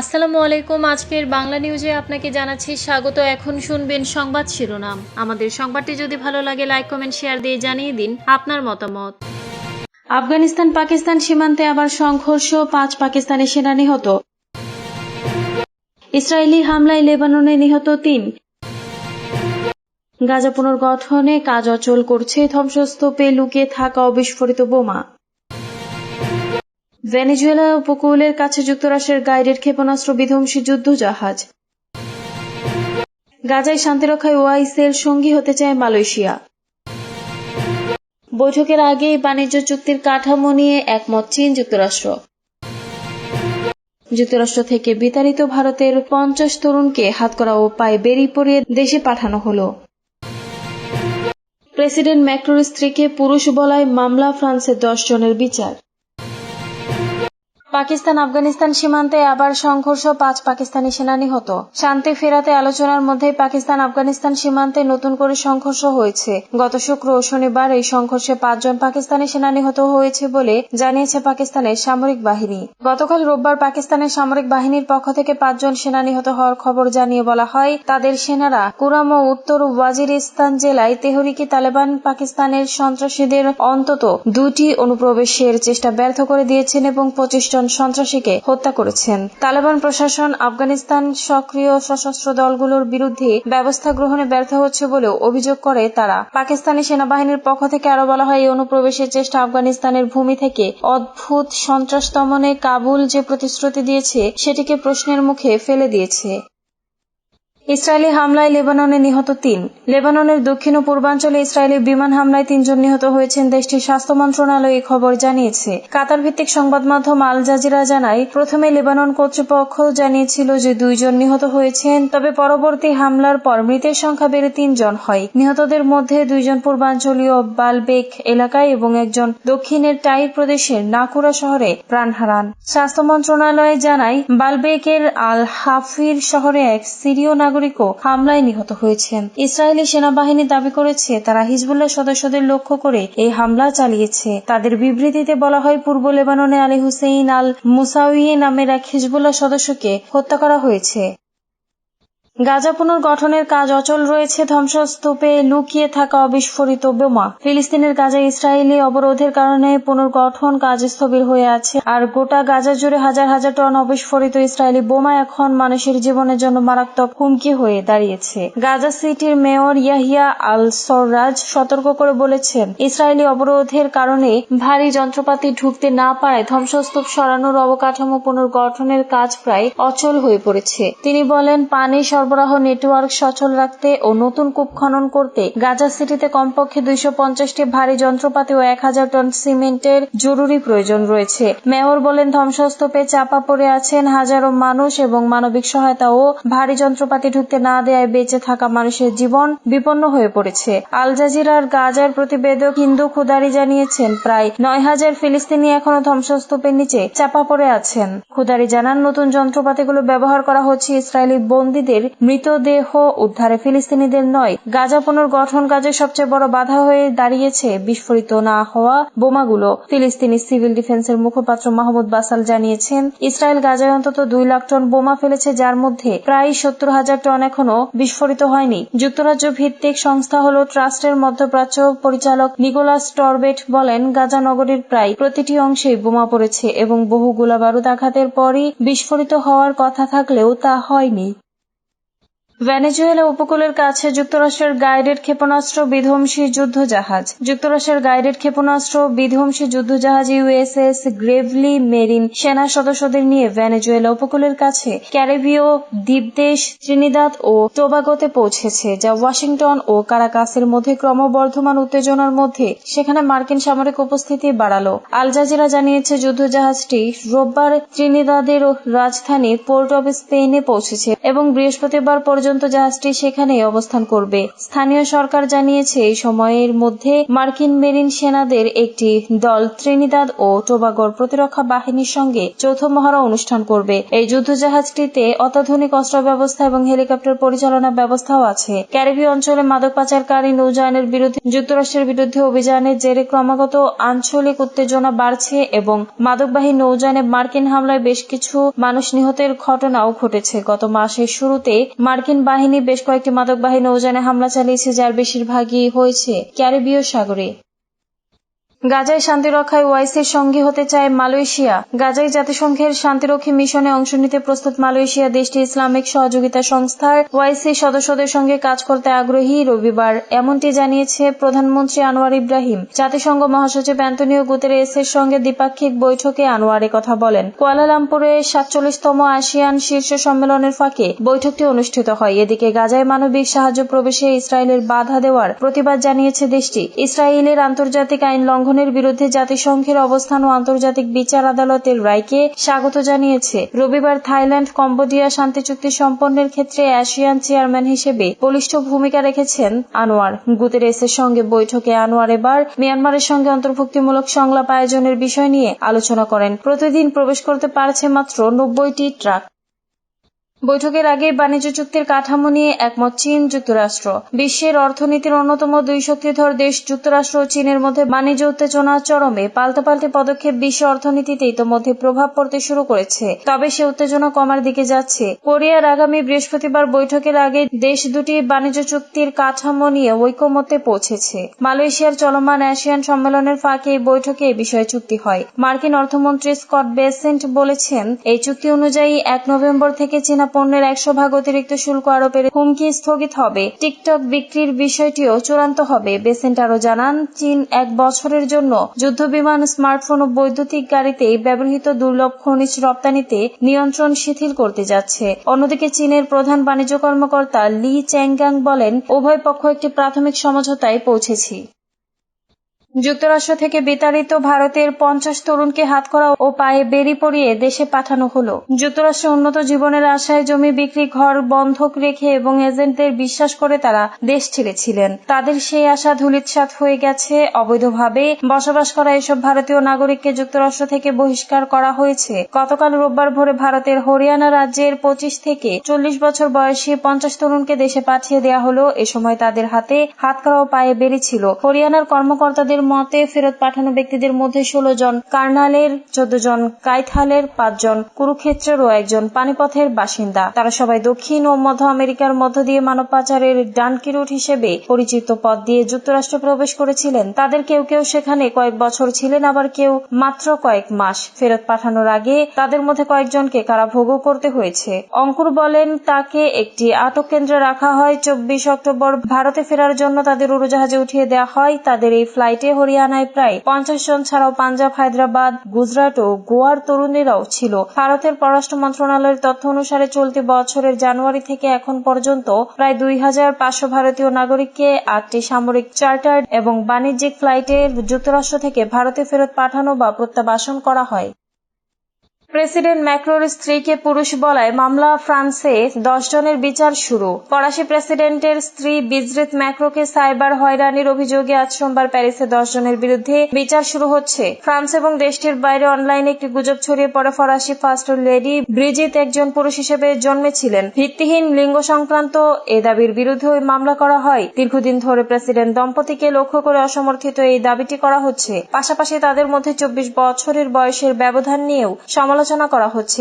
আসসালামু আলাইকুম। আজকের বাংলা নিউজে আপনাকে জানাচ্ছি স্বাগত। এখন শুনবেন সংবাদ শিরোনাম। আমাদের সংবাদটি যদি ভালো লাগে লাইক কমেন্ট শেয়ার দিয়ে জানিয়ে দিন আপনার মতামত। আফগানিস্তান, পাকিস্তান সীমান্তে আবার সংঘর্ষ, পাঁচ পাকিস্তানি সেনা নিহত। ইসরায়েলি হামলায় লেবাননে নিহত তিন। গাজা পুনর্গঠনে কাজ অচল করছে ধ্বংসস্তূপে লুকিয়ে থাকা অবিস্ফোরিত বোমা। ভেনেজুয়েলা উপকূলের কাছে যুক্তরাষ্ট্রের গাইডের ক্ষেপণাস্ত্র বিধ্বংসী যুদ্ধজাহাজ। গাজায় শান্তিরক্ষায় ওআইসির সঙ্গী হতে চায় মালয়েশিয়া। বৈঠকের আগেই বাণিজ্য চুক্তির কাঠামো নিয়ে একমত চীন যুক্তরাষ্ট্র। যুক্তরাষ্ট্র থেকে বিতাড়িত ভারতের পঞ্চাশ তরুণকে হাতকড়া ও পায়ে বেরি পরিয়ে দেশে পাঠানো হল। প্রেসিডেন্ট ম্যাক্রোর স্ত্রীকে পুরুষ বলায় মামলা ফ্রান্সের দশ জনের বিচার। পাকিস্তান আফগানিস্তান সীমান্তে আবার সংঘর্ষ, পাঁচ পাকিস্তানি সেনা নিহত শান্তি ফেরাতে আলোচনার মধ্যেই পাকিস্তান আফগানিস্তান সীমান্তে নতুন করে সংঘর্ষ হয়েছে। গত শুক্র ও শনিবার এই সংঘর্ষে পাঁচজন পাকিস্তানি সেনা নিহত হয়েছে বলে জানিয়েছে পাকিস্তানের সামরিক বাহিনী। গতকাল রোববার পাকিস্তানের সামরিক বাহিনীর পক্ষ থেকে পাঁচজন সেনা নিহত হওয়ার খবর জানিয়ে বলা হয়, তাদের সেনারা কুরাম ও উত্তর ওয়াজিরিস্তান জেলায় তেহরিকি তালেবান পাকিস্তানের সন্ত্রাসীদের অন্তত দুটি অনুপ্রবেশের চেষ্টা ব্যর্থ করে দিয়েছেন এবং পঁচিশ জন সন্ত্রাসীকে হত্যা করেছেন। তালেবান প্রশাসন আফগানিস্তান সক্রিয় সশস্ত্র দলগুলোর বিরুদ্ধে ব্যবস্থা গ্রহণে ব্যর্থ হচ্ছে বলেও অভিযোগ করে তারা। পাকিস্তানি সেনাবাহিনীর পক্ষ থেকে আরও বলা হয়, এই অনুপ্রবেশের চেষ্টা আফগানিস্তানের ভূমি থেকে অদ্ভুত সন্ত্রাস দমনে কাবুল যে প্রতিশ্রুতি দিয়েছে, সেটিকে প্রশ্নের মুখে ফেলে দিয়েছে। ইসরায়েলি হামলায় লেবাননে নিহত তিন। লেবাননের দক্ষিণ ও পূর্বাঞ্চলে ইসরায়েলি বিমান হামলায় তিনজন নিহত হয়েছেন, দেশটির স্বাস্থ্য মন্ত্রণালয় এই খবর জানিয়েছে। কাতার ভিত্তিক সংবাদ মাধ্যম আল জাজিরা জানায়, প্রথমে লেবানন কর্তৃপক্ষ জানিয়েছিল যে দুইজন নিহত হয়েছেন, তবে পরবর্তী হামলার পর মৃতের সংখ্যা বেড়ে তিনজন হয়। নিহতদের মধ্যে দুইজন পূর্বাঞ্চলীয় বালবেক এলাকায় এবং একজন দক্ষিণের টাইর প্রদেশের নাকুরা শহরে প্রাণ হারান স্বাস্থ্য মন্ত্রণালয় জানায়, বালবেকের আল হাফির শহরে এক সিরীয় নাগরিকও হামলায় নিহত হয়েছেন। ইসরায়েলি সেনাবাহিনী দাবি করেছে, তারা হিজবুল্লাহ সদস্যদের লক্ষ্য করে এই হামলা চালিয়েছে। তাদের বিবৃতিতে বলা হয়, পূর্ব লেবাননে আলী হুসেইন আল মুসাউই নামের এক হিজবুল্লাহ সদস্যকে হত্যা করা হয়েছে। গাজা পুনর্গঠনের কাজ অচল রয়েছে, ধ্বংসস্তূপে লুকিয়ে থাকা অবিস্ফোরিত বোমা। ফিলিস্তিনের গাজা ইসরায়েলি অবরোধের কারণে পুনর্গঠন কাজ স্থবির হয়ে আছে, আর গোটা গাজা জুড়ে হাজার হাজার টন অবিস্ফোরিত ইসরায়েলি বোমা এখন মানুষের জীবনের জন্য মারাত্মক হুমকি হয়ে দাঁড়িয়েছে। গাজা সিটির মেয়র ইয়াহিয়া আল সররাজ সতর্ক করে বলেছেন, ইসরায়েলি অবরোধের কারণে ভারী যন্ত্রপাতি ঢুকতে না পারায় ধ্বংসস্তূপ সরানোর অবকাঠামো পুনর্গঠনের কাজ প্রায় অচল হয়ে পড়েছে। তিনি বলেন, পানি সরবরাহ নেটওয়ার্ক সচল রাখতে ও নতুন কূপ খনন করতে গাজা সিটিতে কমপক্ষে দুইশো পঞ্চাশটি ভারী যন্ত্রপাতি ও এক হাজার টন সিমেন্টের জরুরি প্রয়োজন রয়েছে। মেয়র বলেন, ধ্বংসস্তূপে চাপা পড়ে আছেন হাজারো মানুষ এবং মানবিক সহায়তা ও ভারী যন্ত্রপাতি ঢুকতে না দেয়ায় বেঁচে থাকা মানুষের জীবন বিপন্ন হয়ে পড়েছে। আল জাজিরার গাজার প্রতিবেদক হিন্দু খুদারি জানিয়েছেন, প্রায় নয় হাজার ফিলিস্তিনি এখনও ধ্বংসস্তূপের নিচে চাপা পড়ে আছেন। খুদারি জানান, নতুন যন্ত্রপাতিগুলো ব্যবহার করা হচ্ছে ইসরায়েলি বন্দীদের মৃতদেহ উদ্ধারে ফিলিস্তিনিদের নয়। গাজা পুনর্গঠন কাজে সবচেয়ে বড় বাধা হয়ে দাঁড়িয়েছে বিস্ফোরিত না হওয়া বোমাগুলো। ফিলিস্তিনি সিভিল ডিফেন্সের মুখপাত্র মাহমুদ বাসাল জানিয়েছেন, ইসরায়েল গাজায় অন্তত দুই লাখ টন বোমা ফেলেছে, যার মধ্যে প্রায় সত্তর হাজার টন এখনও বিস্ফোরিত হয়নি। যুক্তরাজ্য ভিত্তিক সংস্থা হল ট্রাস্টের মধ্যপ্রাচ্য পরিচালক নিকোলাস টরবেট বলেন, গাজা নগরীর প্রায় প্রতিটি অংশেই বোমা পড়েছে এবং বহু গোলাবারুদ আঘাতের পরই বিস্ফোরিত হওয়ার কথা থাকলেও তা হয়নি। ভেনেজুয়েলা উপকূলের কাছে যুক্তরাষ্ট্রের গাইডেড ক্ষেপণাস্ত্র বিধ্বংসী যুদ্ধজাহাজ। যুক্তরাষ্ট্রের গাইডেড ক্ষেপণাস্ত্র বিধ্বংসী যুদ্ধজাহাজ ইউএসএস গ্রেভলি মেরিন সেনা সদস্যদের নিয়ে ভেনেজুয়েলা উপকূলের কাছে ক্যারিবীয় দ্বীপদেশ ত্রিনিদাদ ও টোবাগোতে পৌঁছেছে, যা ওয়াশিংটন ও কারাকাসের মধ্যে ক্রমবর্ধমান উত্তেজনার মধ্যে সেখানে মার্কিন সামরিক উপস্থিতি বাড়ালো। আল জাজিরা জানিয়েছে, যুদ্ধজাহাজটি রোববার ত্রিনিদাদের রাজধানী পোর্ট অব স্পেনে পৌঁছেছে এবং বৃহস্পতিবার পর্যন্ত পর্যন্ত জাহাজটি সেখানেই অবস্থান করবে। স্থানীয় সরকার জানিয়েছে, এই সময়ের মধ্যে মার্কিন মেরিন সেনাদের একটি দল ত্রিনিদাদ ও টোবাগোর প্রতিরক্ষা বাহিনীর সঙ্গে যৌথ মহড়া অনুষ্ঠান করবে। এই যুদ্ধজাহাজটিতে অত্যাধুনিক অস্ত্র ব্যবস্থা এবং হেলিকপ্টার পরিচালনা ব্যবস্থাও আছে। ক্যারিবীয় অঞ্চলে মাদক পাচারকারী নৌযানের বিরুদ্ধে যুক্তরাষ্ট্রের বিরুদ্ধে অভিযানের জেরে ক্রমাগত আঞ্চলিক উত্তেজনা বাড়ছে এবং মাদকবাহী নৌযানে মার্কিন হামলায় বেশ কিছু মানুষ নিহতের ঘটনাও ঘটেছে। গত মাসের শুরুতে মার্কিন বাহিনী বেশ কয়েকটি মাদক বাহিনী নৌযানে হামলা চালিয়েছে যার বেশিরভাগই হয়েছে ক্যারিবীয় সাগরে। গাজায় শান্তি রক্ষায় ওয়াইসির সঙ্গী হতে চায় মালয়েশিয়া। গাজায় জাতিসংঘের শান্তিরক্ষী মিশনে অংশ নিতে প্রস্তুত মালয়েশিয়া দেশটি ইসলামিক সহযোগিতা সংস্থার ওয়াইসি সদস্যদের সঙ্গে কাজ করতে আগ্রহী রবিবার। এমনটি জানিয়েছে প্রধানমন্ত্রী আনোয়ার ইব্রাহিম। জাতিসংঘ মহাসচিব অ্যান্টনিও গুতেরেস এর সঙ্গে দ্বিপাক্ষিক বৈঠকে আনোয়ার কথা বলেন। কুয়ালালামপুরে সাতচল্লিশতম আসিয়ান শীর্ষ সম্মেলনের ফাঁকে বৈঠকটি অনুষ্ঠিত হয়। এদিকে গাজায় মানবিক সাহায্য প্রবেশে ইসরায়েলের বাধা দেওয়ার প্রতিবাদ জানিয়েছে দেশটি। ইসরায়েলের আন্তর্জাতিক আইন লঙ্ঘনের বিরুদ্ধে জাতিসংঘের অবস্থান ও আন্তর্জাতিক বিচার আদালতের রায়কে স্বাগত জানিয়েছে। রবিবার থাইল্যান্ড, কম্বোডিয়া শান্তি চুক্তি সম্পন্নের ক্ষেত্রে এশিয়ান চেয়ারম্যান হিসেবে বলিষ্ঠ ভূমিকা রেখেছেন আনোয়ার। গুতেরেসের সঙ্গে বৈঠকে আনোয়ার এবার মিয়ানমারের সঙ্গে অন্তর্ভুক্তিমূলক সংলাপ আয়োজনের বিষয় নিয়ে আলোচনা করেন। প্রতিদিন প্রবেশ করতে পারছে মাত্র নব্বইটি ট্রাক। বৈঠকের আগে বাণিজ্য চুক্তির কাঠামো নিয়ে একমত চীন যুক্তরাষ্ট্র। বিশ্বের অর্থনীতির অন্যতম দুই শক্তিধর দেশ যুক্তরাষ্ট্র ও চীনের মধ্যে বাণিজ্য উত্তেজনা চরমে পাল্টাপাল্টি পদক্ষেপ বিশ্ব অর্থনীতিতে ইতোমধ্যে প্রভাব পড়তে শুরু করেছে। তবে সে উত্তেজনা কমার দিকে যাচ্ছে। কোরিয়ার আগামী বৃহস্পতিবার বৈঠকের আগে দেশ দুটি বাণিজ্য চুক্তির কাঠামো নিয়ে ঐকমত্যে পৌঁছেছে। মালয়েশিয়ার চলমান এশিয়ান সম্মেলনের ফাঁকে এই বৈঠকে এ বিষয়ে চুক্তি হয়। মার্কিন অর্থমন্ত্রী স্কট বেসেন্ট বলেছেন, এই চুক্তি অনুযায়ী এক নভেম্বর থেকে চীনা পণ্যের একশো ভাগ অতিরিক্ত শুল্ক আরোপের হুমকি স্থগিত হবে। টিকটক বিক্রির বিষয়টিও চূড়ান্ত হবে। বেসেন্ট আরও জানান, চীন এক বছরের জন্য যুদ্ধ বিমান স্মার্টফোন ও বৈদ্যুতিক গাড়িতে ব্যবহৃত দুর্লভ খনিজ রপ্তানিতে নিয়ন্ত্রণ শিথিল করতে যাচ্ছে। অন্যদিকে চীনের প্রধান বাণিজ্য কর্মকর্তা লি চ্যাংগাং বলেন, উভয় পক্ষ একটি প্রাথমিক সমঝোতায় পৌঁছেছি। যুক্তরাষ্ট্র থেকে বিতাড়িত ভারতের পঞ্চাশ তরুণকে হাতকড়া ও পায়ে বেরি পরিয়ে দেশে পাঠানো হলো। যুক্তরাষ্ট্রে উন্নত জীবনের আশায় জমি বিক্রি, ঘর বন্ধক রেখে এবং এজেন্টদের বিশ্বাস করে তারা দেশ ছেড়েছিলেন। তাদের সেই আশা ধুলিৎসাত হয়ে গেছে। অবৈধভাবে বসবাস করা এসব ভারতীয় নাগরিককে যুক্তরাষ্ট্র থেকে বহিষ্কার করা হয়েছে। গতকাল রোববার ভোরে ভারতের হরিয়ানা রাজ্যের পঁচিশ থেকে চল্লিশ বছর বয়সী পঞ্চাশ তরুণকে দেশে পাঠিয়ে দেওয়া হলো। এ সময় তাদের হাতে হাত হাতকড়া ও পায়ে বেরি ছিল। হরিয়ানার কর্মকর্তাদের মতে ফেরত পাঠানো ব্যক্তিদের মধ্যে ষোলো জন কার্নালের, চোদ্দ জন কাইথালের পাঁচজন কুরুক্ষেত্রেরও একজন পানিপথের বাসিন্দা। তারা সবাই দক্ষিণ ও মধ্য আমেরিকার মধ্য দিয়ে মানব পাচারের ডানকি রুট হিসেবে পরিচিত পথ দিয়ে যুক্তরাষ্ট্রে প্রবেশ করেছিলেন। তাদের কেউ কেউ সেখানে কয়েক বছর ছিলেন, আবার কেউ মাত্র কয়েক মাস। ফেরত পাঠানোর আগে তাদের মধ্যে কয়েকজনকে কারা কারাভোগও করতে হয়েছে। অঙ্কুর বলেন, তাকে একটি আটক কেন্দ্রে রাখা হয়। চব্বিশ অক্টোবর ভারতে ফেরার জন্য তাদের উড়োজাহাজে উঠিয়ে দেওয়া হয়। তাদের এই ফ্লাইটে হরিয়ানায় প্রায় পঞ্চাশ জন ছাড়াও পাঞ্জাব, হায়দ্রাবাদ, গুজরাট ও গোয়ার তরুণেরাও ছিল। ভারতের পররাষ্ট্র মন্ত্রণালয়ের তথ্য অনুসারে চলতি বছরের জানুয়ারি থেকে এখন পর্যন্ত প্রায় দুই হাজার পাঁচশো ভারতীয় নাগরিককে আটটি সামরিক চার্টার্ড এবং বাণিজ্যিক ফ্লাইটে যুক্তরাষ্ট্র থেকে ভারতে ফেরত পাঠানো বা প্রত্যাবাসন করা হয়। প্রেসিডেন্ট ম্যাক্রোর স্ত্রীকে পুরুষ বলায় মামলা ফ্রান্সে দশ জনের বিচার শুরু। ফরাসি প্রেসিডেন্টের স্ত্রী বিজরিত ম্যাক্রোকে সাইবার হয়রানির অভিযোগে আজ সোমবার প্যারিসে দশ জনের বিরুদ্ধে বিচার শুরু হচ্ছে। ফ্রান্স এবং দেশটির বাইরে অনলাইনে একটি গুজব ছড়িয়ে পড়ে ফরাসি ফার্স্ট লেডি ব্রিজিত একজন পুরুষ হিসেবে জন্মেছিলেন। ভিত্তিহীন লিঙ্গ সংক্রান্ত এ দাবির বিরুদ্ধে ওই মামলা করা হয়। দীর্ঘদিন ধরে প্রেসিডেন্ট দম্পতিকে লক্ষ্য করে অসমর্থিত এই দাবিটি করা হচ্ছে। পাশাপাশি তাদের মধ্যে চব্বিশ বছরের বয়সের ব্যবধান নিয়েও সমালোচনা করা হচ্ছে।